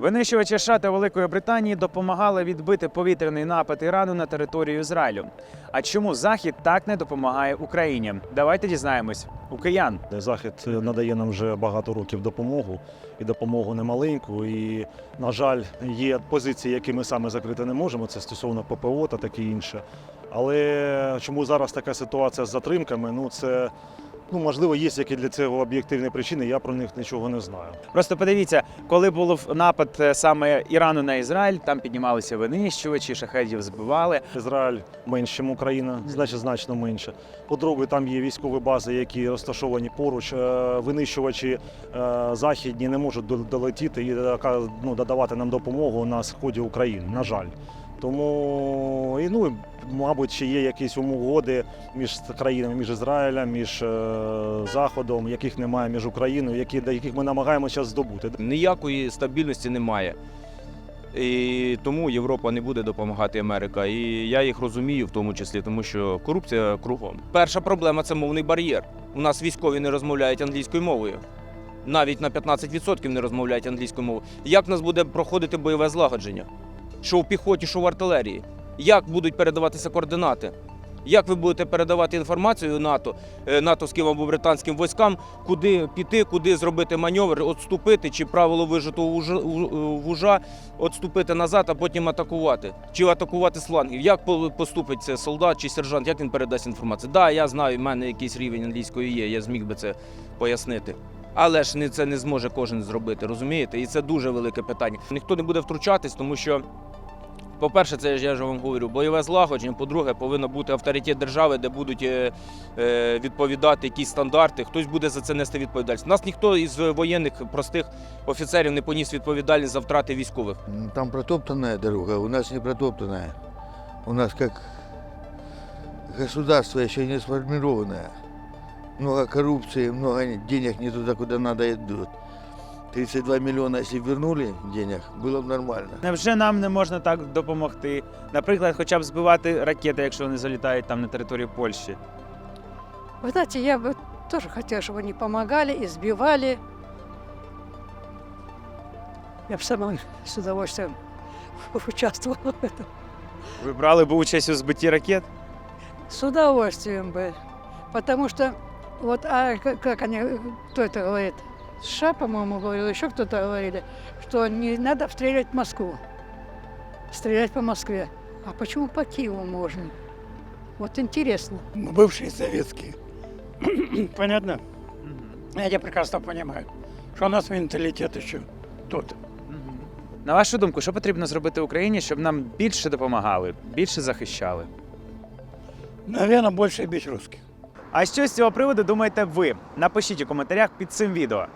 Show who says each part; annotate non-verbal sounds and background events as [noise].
Speaker 1: Винищувачі США та Великої Британії допомагали відбити повітряний напад Ірану на територію Ізраїлю. А чому Захід так не допомагає Україні? Давайте дізнаємось у киян.
Speaker 2: Захід надає нам вже багато років допомогу і допомогу немаленьку. І, на жаль, є позиції, які ми саме закрити не можемо. Це стосовно ППО та таке інше. Але чому зараз така ситуація з затримками? Ну це ну можливо є які для цього об'єктивні причини. Я про них нічого не знаю.
Speaker 1: Просто подивіться, коли був напад е, саме Ірану на Ізраїль, там піднімалися винищувачі, шахедів збивали.
Speaker 2: Ізраїль менше, ніж Україна, значить значно менше. По-друге, там є військові бази, які розташовані поруч. Е, Винищувачі е, західні не можуть долетіти і ну, додавати нам допомогу на сході України. На жаль. Тому і ну, мабуть, ще є якісь угоди між країнами, між Ізраїлем, між е, Заходом, яких немає між Україною, які, яких ми намагаємося здобути.
Speaker 3: ніякої стабільності немає. І тому Європа не буде допомагати Америка. І я їх розумію, в тому числі, тому що корупція кругом. Перша проблема це мовний бар'єр. У нас військові не розмовляють англійською мовою. Навіть на 15% не розмовляють англійською мовою. Як в нас буде проходити бойове злагодження? Що в піхоті, що в артилерії? Як будуть передаватися координати? Як ви будете передавати інформацію НАТО, е, натовським або британським військам, куди піти, куди зробити маневр, відступити, чи правило вижитого вужа, у- відступити назад, а потім атакувати, чи атакувати з флангів. Як по- поступить це солдат чи сержант, як він передасть інформацію? Так, да, я знаю, в мене якийсь рівень англійської є, я зміг би це пояснити. Але ж це не зможе кожен зробити, розумієте? І це дуже велике питання. Ніхто не буде втручатись, тому що. По-перше, це я ж вам говорю, бойове злагодження. По-друге, повинно бути авторитет держави, де будуть е, е, відповідати якісь стандарти. Хтось буде за це нести відповідальність. У нас ніхто із воєнних простих офіцерів не поніс відповідальність за втрати військових.
Speaker 4: Там протоптанная дорога, у нас не протоптанная. У нас как государство еще не сформированное. Много коррупции, много денег не туда, куда надо идут. 32 миллиона, если вернули денег, было бы нормально.
Speaker 1: Невже нам не можна так допомогти? Наприклад, хоча б збивати ракети, якщо вони залітають там на територію Польщі.
Speaker 5: Вы знаете, я бы тоже хотела, чтобы они помогали, избивали. Я бы сама с удовольствием [laughs] участвовала в этом.
Speaker 1: Ви брали б участь у збитті ракет?
Speaker 5: С удовольствием бы. Потому что, вот, а как, как они, э, кто это говорит? США, по-моему, говорил, еще кто-то говорили, что не надо стрелять в Москву. Стрелять по Москве. А почему по Киеву можно? Вот интересно.
Speaker 6: бывшие советские. [coughs] Понятно? Я прекрасно понимаю, что у нас менталитет еще тот.
Speaker 1: На вашу думку, що потрібно зробити Україні, щоб нам більше допомагали, більше захищали?
Speaker 6: Наверное, больше бить русских.
Speaker 1: А що з цього приводу думаєте ви? Напишіть у коментарях під цим відео.